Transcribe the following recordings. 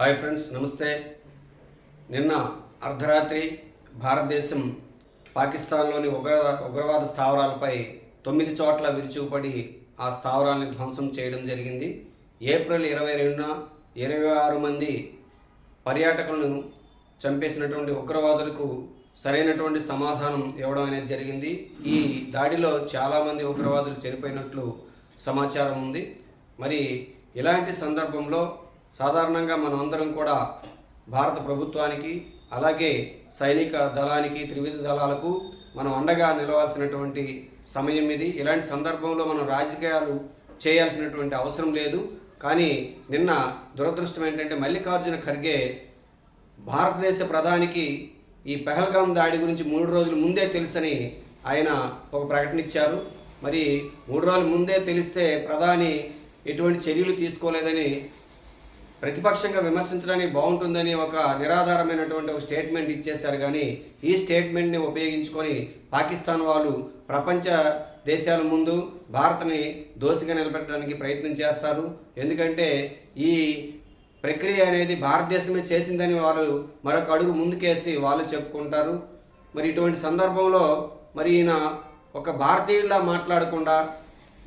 Hi friends నమస్తే. నిన్న అర్ధరాత్రి భారతదేశం పాకిస్తాన్లోని ఉగ్ర ఉగ్రవాద స్థావరాలపై తొమ్మిది చోట్ల విరుచుకుపడి ఆ స్థావరాన్ని ధ్వంసం చేయడం జరిగింది. ఏప్రిల్ ఇరవై రెండున ఇరవై ఆరు మంది పర్యాటకులను చంపేసినటువంటి ఉగ్రవాదులకు సరైనటువంటి సమాధానం ఇవ్వడం అనేది జరిగింది. ఈ దాడిలో చాలామంది ఉగ్రవాదులు చనిపోయినట్లు సమాచారం ఉంది. మరి ఇలాంటి సందర్భంలో సాధారణంగా మనమందరం కూడా భారత ప్రభుత్వానికి అలాగే సైనిక దళానికి త్రివిధ దళాలకు మనం అండగా నిలవాల్సినటువంటి సమయం ఇది. ఇలాంటి సందర్భంలో మనం రాజకీయాలు చేయాల్సినటువంటి అవసరం లేదు. కానీ నిన్న దురదృష్టం ఏంటంటే మల్లికార్జున ఖర్గే భారతదేశ ప్రధానికి ఈ పెహల్గాం దాడి గురించి మూడు రోజుల ముందే తెలుసని ఆయన ఒక ప్రకటన ఇచ్చారు. మరి మూడు రోజుల ముందే తెలిస్తే ప్రధాని ఎటువంటి చర్యలు తీసుకోలేదని ప్రతిపక్షంగా విమర్శించడానికి బాగుంటుందని ఒక నిరాధారమైనటువంటి ఒక స్టేట్మెంట్ ఇచ్చేశారు. కానీ ఈ స్టేట్మెంట్ని ఉపయోగించుకొని పాకిస్తాన్ వాళ్ళు ప్రపంచ దేశాల ముందు భారత్ని దోషిగా నిలబెట్టడానికి ప్రయత్నం చేస్తారు. ఎందుకంటే ఈ ప్రక్రియ అనేది భారతదేశమే చేసిందని వారు మరొక అడుగు ముందుకేసి వాళ్ళు చెప్పుకుంటారు. మరి ఇటువంటి సందర్భంలో మరి ఈయన ఒక భారతీయుల్లా మాట్లాడకుండా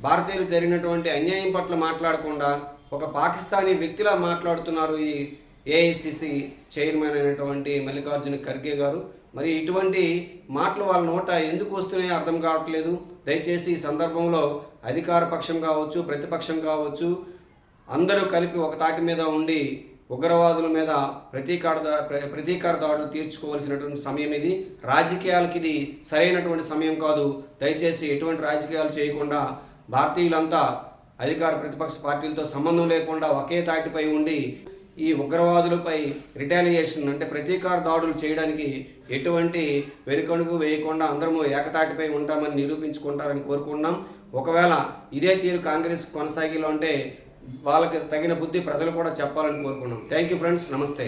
భారతీయులు జరిగినటువంటి అన్యాయం పట్ల మాట్లాడకుండా ఒక పాకిస్తానీ వ్యక్తిలా మాట్లాడుతున్నారు ఈ ఏఐసిసి చైర్మన్ అయినటువంటి మల్లికార్జున ఖర్గే గారు. మరి ఇటువంటి మాటలు వాళ్ళ నోట ఎందుకు వస్తున్నాయో అర్థం కావట్లేదు. దయచేసి ఈ సందర్భంలో అధికార పక్షం కావచ్చు ప్రతిపక్షం కావచ్చు అందరూ కలిపి ఒక తాటి మీద ఉండి ఉగ్రవాదుల మీద ప్రతీకార దా- ప్ర- ప్రతీకార దాడులు తీర్చుకోవాల్సినటువంటి సమయం ఇది. రాజకీయాలకి ఇది సరైనటువంటి సమయం కాదు. దయచేసి ఎటువంటి రాజకీయాలు చేయకుండా భారతీయులంతా అధికార ప్రతిపక్ష పార్టీలతో సంబంధం లేకుండా ఒకే తాటిపై ఉండి ఈ ఉగ్రవాదులపై రిటాలియేషన్ అంటే ప్రతీకార దాడులు చేయడానికి ఎటువంటి వెనుకణుకు వేయకుండా అందరము ఏకతాటిపై ఉంటామని నిరూపించుకుంటారని కోరుకున్నాం ఒకవేళ ఇదే తీరు కాంగ్రెస్ కొనసాగిలో ఉంటే వాళ్ళకి తగిన బుద్ధి ప్రజలు కూడా చెప్పాలని కోరుకున్నాం థ్యాంక్ యూ ఫ్రెండ్స్ నమస్తే